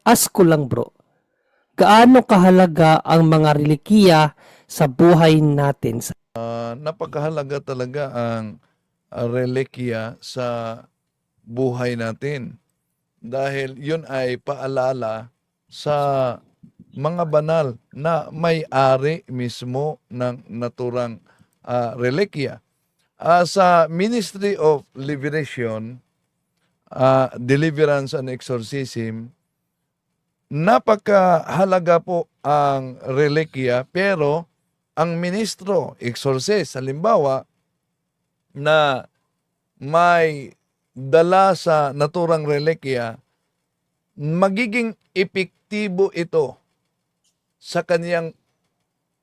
Ask lang bro, gaano kahalaga ang mga relikiya sa buhay natin? Ah, napakahalaga talaga ang relikya sa buhay natin. Dahil yun ay paalala sa mga banal na may-ari mismo ng naturang ah, relikya. Ah, sa Ministry of Liberation, ah, Deliverance and Exorcism, napakahalaga po ang relikya pero ang ministro, exorcist, halimbawa, na may dala sa naturang relikya, magiging epektibo ito sa kaniyang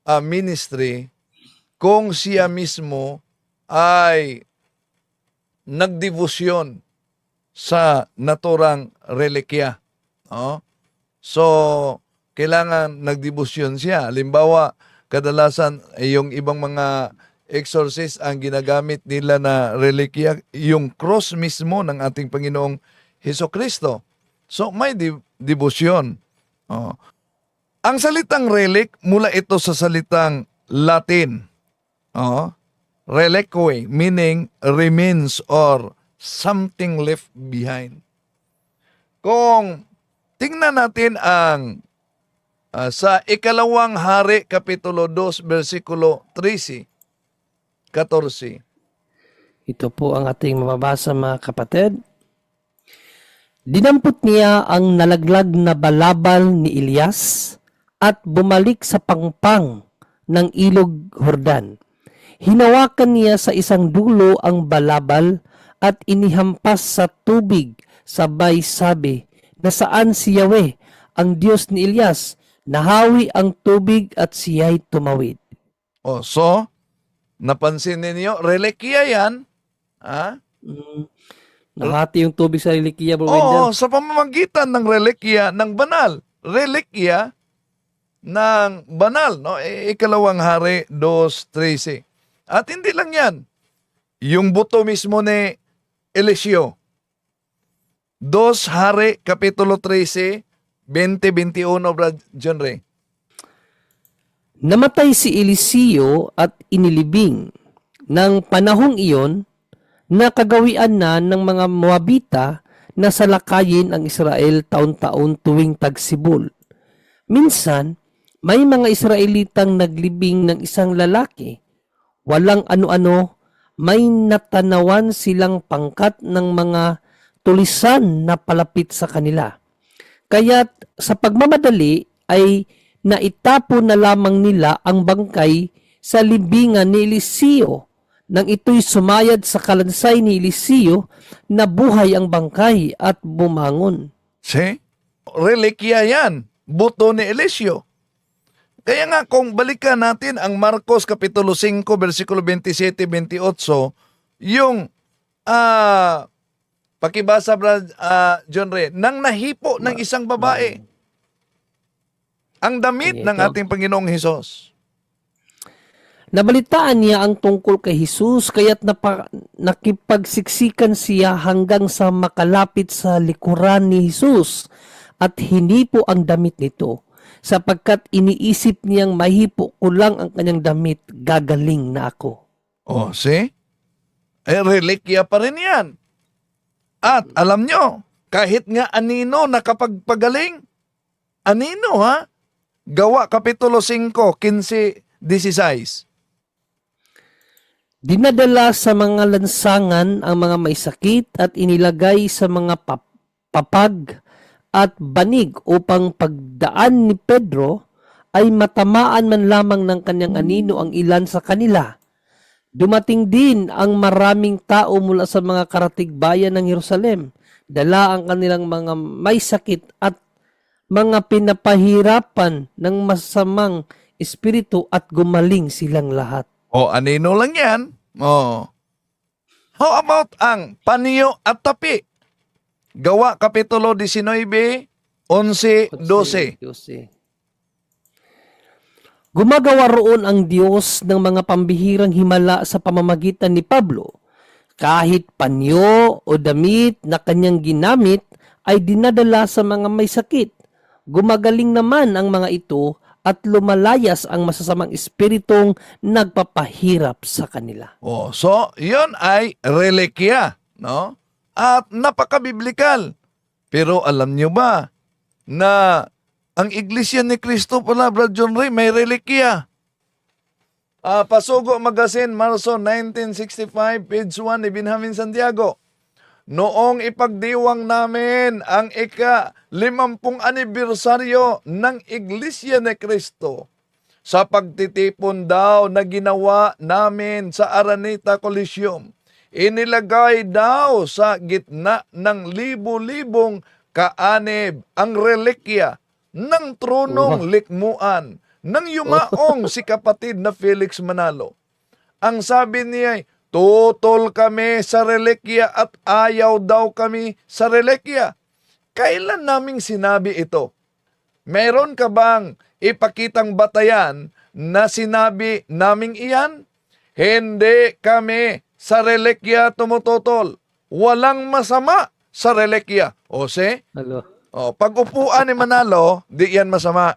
ah, ministry kung siya mismo ay nagdebosyon sa naturang relikya. No? So, kailangan nagdebosyon siya. Halimbawa, kadalasan eh, yung ibang mga exorcist ang ginagamit nila na relikya, yung cross mismo ng ating Panginoong Heso Kristo. So, may debosyon. Oh. Ang salitang relic, mula ito sa salitang Latin. Oh. Relique, meaning remains or something left behind. Kung tingnan natin ang Ah, sa ikalawang hari, kapitulo 2, versikulo 13, 14. Ito po ang ating mababasa mga kapatid. Dinampot niya ang nalaglag na balabal ni Elias at bumalik sa pangpang ng ilog Hordan. Hinawakan niya sa isang dulo ang balabal at inihampas sa tubig sabay sabi na saan si Yahweh, ang Diyos ni Elias, nahawi ang tubig at siya'y tumawid. Oh, so, napansin ninyo, relikya yan. Ha? Mm. Nahati yung tubig sa relikiya, Bro Oo, Wendell. sa pamamagitan ng relikya ng banal. Relikya ng banal. No? E, ikalawang hari, 2.13. At hindi lang yan. Yung buto mismo ni Eliseo. 2 hari, kapitulo 13, 20-21, Brad John Ray. Namatay si Eliseo at inilibing. Nang panahong iyon, nakagawian na ng mga Moabita na salakayin ang Israel taon-taon tuwing tagsibol. Minsan, may mga Israelitang naglibing ng isang lalaki. Walang ano-ano, may natanawan silang pangkat ng mga tulisan na palapit sa kanila. Kaya't sa pagmamadali ay naitapo na lamang nila ang bangkay sa libingan ni Eliseo nang ito'y sumayad sa kalansay ni Eliseo na buhay ang bangkay at bumangon. See? Relikya yan. Buto ni Eliseo. Kaya nga kung balikan natin ang Marcos Kapitulo 5 versikulo 27-28, yung ah pakibasa Brad ah, John Ray, nang nahipo ng isang babae ang damit ng ating Panginoong Hesus. Nabalitaan niya ang tungkol kay Jesus kaya't napa, nakipagsiksikan siya hanggang sa makalapit sa likuran ni Jesus at hinipo ang damit nito sapagkat iniisip niyang mahipo ko lang ang kanyang damit, gagaling na ako. Oh, see? Eh, relikya pa rin yan. At alam nyo, kahit nga anino nakapagpagaling, anino ha? Gawa Kapitulo 5, 15, 16. Dinadala sa mga lansangan ang mga may sakit at inilagay sa mga pap- papag at banig upang pagdaan ni Pedro ay matamaan man lamang ng kanyang anino ang ilan sa kanila. Dumating din ang maraming tao mula sa mga karatig bayan ng Jerusalem. Dala ang kanilang mga may sakit at mga pinapahirapan ng masamang espiritu at gumaling silang lahat. O anino lang yan. Oh. How about ang paniyo at tapi? Gawa Kapitulo 19, 11, 12. Gumagawa roon ang Diyos ng mga pambihirang himala sa pamamagitan ni Pablo. Kahit panyo o damit na kanyang ginamit ay dinadala sa mga may sakit gumagaling naman ang mga ito at lumalayas ang masasamang espiritong nagpapahirap sa kanila. Oh, so, yon ay relikya, no? At napakabiblikal. Pero alam nyo ba na ang Iglesia ni Cristo pala, Brad John Ray, may relikya. Ah, Pasugo Magazine, Marso 1965, page 1 ni Binhamin Santiago. Noong ipagdiwang namin ang ika-limampung anibersaryo ng Iglesia ni Cristo, sa pagtitipon daw na ginawa namin sa Araneta Coliseum. Inilagay daw sa gitna ng libo-libong kaanib ang relikya ng tronong likmuan ng yumaong si kapatid na Felix Manalo. Ang sabi niya ay, tutol kami sa relikya at ayaw daw kami sa relikya. Kailan naming sinabi ito? Meron ka bang ipakitang batayan na sinabi naming iyan? Hindi kami sa relikya tumututol. Walang masama sa relikya. O se, Alo. O, pag upuan ni Manalo, di yan masama.